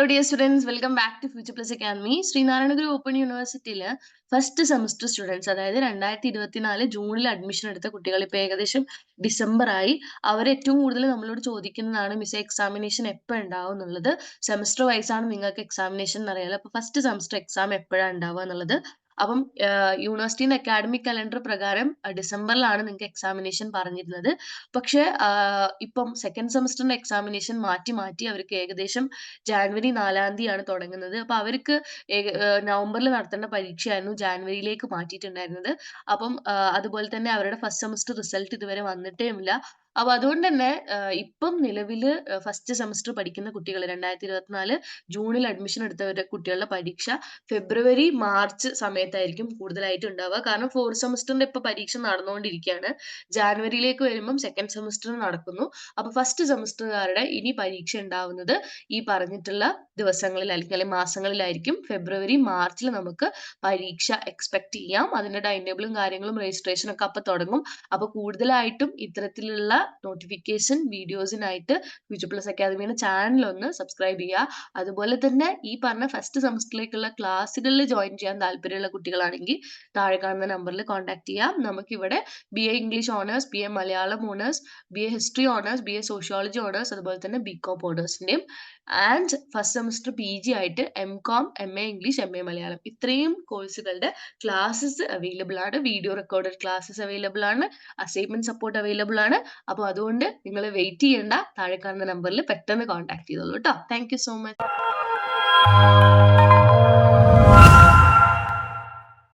Hello dear students welcome back to future plus academy Sreenarayana Guru open യൂണിവേഴ്സിറ്റിയിൽ first semester students അതായത് രണ്ടായിരത്തി ഇരുപത്തിനാല് ജൂണിൽ അഡ്മിഷൻ എടുത്ത കുട്ടികൾ ഇപ്പോൾ ഏകദേശം ഡിസംബർ ആയി. അവർ ഏറ്റവും കൂടുതൽ നമ്മളോട് ചോദിക്കുന്നതാണ് മിസ് എക്സാമിനേഷൻ എപ്പോൾ ഉണ്ടാവും എന്നുള്ളത്? സെമസ്റ്റർ വൈസ് ആണ് നിങ്ങൾക്ക് എക്സാമിനേഷൻ എന്നറിയാലോ അപ്പോൾ ഫസ്റ്റ് സെമസ്റ്റർ എക്സാം എപ്പോഴാണ് ഉണ്ടാവുക എന്നുള്ളത്. അപ്പം യൂണിവേഴ്സിറ്റിന്റെ അക്കാഡമിക് കലണ്ടർ പ്രകാരം ഡിസംബറിലാണ് നിങ്ങൾക്ക് എക്സാമിനേഷൻ പറഞ്ഞിരുന്നത്. പക്ഷേ ഇപ്പം സെക്കൻഡ് സെമസ്റ്ററിന്റെ എക്സാമിനേഷൻ മാറ്റി മാറ്റി അവർക്ക് ഏകദേശം ജാനുവരി നാലാം തീയതിയാണ് തുടങ്ങുന്നത്. അപ്പൊ അവർക്ക് നവംബറിൽ നടത്തേണ്ട പരീക്ഷയായിരുന്നു ജാനുവരിയിലേക്ക് മാറ്റിയിട്ടുണ്ടായിരുന്നത്. അപ്പം അതുപോലെ തന്നെ അവരുടെ ഫസ്റ്റ് സെമസ്റ്റർ റിസൾട്ട് ഇതുവരെ വന്നിട്ടേയില്ല അപ്പൊ അതുകൊണ്ട് തന്നെ ഇപ്പം നിലവിൽ ഫസ്റ്റ് സെമസ്റ്റർ പഠിക്കുന്ന കുട്ടികൾ രണ്ടായിരത്തി ഇരുപത്തിനാല് ജൂണിൽ അഡ്മിഷൻ എടുത്തവരുടെ കുട്ടികളുടെ പരീക്ഷ ഫെബ്രുവരി മാർച്ച് സമയത്തായിരിക്കും കൂടുതലായിട്ട് ഉണ്ടാവുക. കാരണം ഫോർത്ത് സെമസ്റ്ററിന്റെ ഇപ്പൊ പരീക്ഷ നടന്നുകൊണ്ടിരിക്കുകയാണ്. ജാനുവരിയിലേക്ക് വരുമ്പം സെക്കൻഡ് സെമസ്റ്റർ നടക്കുന്നു. അപ്പൊ ഫസ്റ്റ് സെമസ്റ്ററുകാരുടെ ഇനി പരീക്ഷ ഉണ്ടാവുന്നത് ഈ പറഞ്ഞിട്ടുള്ള ദിവസങ്ങളിൽ അല്ലെങ്കിൽ മാസങ്ങളിലായിരിക്കും. ഫെബ്രുവരി മാർച്ചിൽ നമുക്ക് പരീക്ഷ എക്സ്പെക്ട് ചെയ്യാം. അതിന്റെ ടൈം ടേബിളും കാര്യങ്ങളും രജിസ്ട്രേഷനും ഒക്കെ അപ്പൊ തുടങ്ങും. അപ്പൊ കൂടുതലായിട്ടും ഇത്തരത്തിലുള്ള നോട്ടിഫിക്കേഷൻ വീഡിയോസിനായിട്ട് ഫ്യൂച്ചർ പ്ലസ് അക്കാദമിയുടെ ചാനൽ ഒന്ന് സബ്സ്ക്രൈബ് ചെയ്യുക. അതുപോലെ തന്നെ ഈ പറഞ്ഞ ഫസ്റ്റ് സെമസ്റ്ററിലേക്കുള്ള ക്ലാസ്സുകളിൽ ജോയിൻ ചെയ്യാൻ താല്പര്യമുള്ള കുട്ടികളാണെങ്കിൽ താഴെ കാണുന്ന നമ്പറിൽ കോൺടാക്ട് ചെയ്യാം. നമുക്കിവിടെ B A English honours B A Malayalam honours B A history honours B A sociology honours അതുപോലെ തന്നെ B com ഓണേഴ്സിന്റെയും and first semester P G ആയിട്ട് M com M A English M A Malayalam ഇത്രയും കോഴ്സുകളുടെ classes available ആണ്. Video recorded classes available ആണ്. Assignment support available ആണ്. അപ്പോൾ അതുകൊണ്ട് നിങ്ങൾ വെയിറ്റ് ചെയ്യേണ്ട. താഴെ കാണുന്ന നമ്പറിൽ പെട്ടെന്ന് കോൺടാക്ട് ചെയ്തോളൂ കേട്ടോ താങ്ക് സോ മച്ച്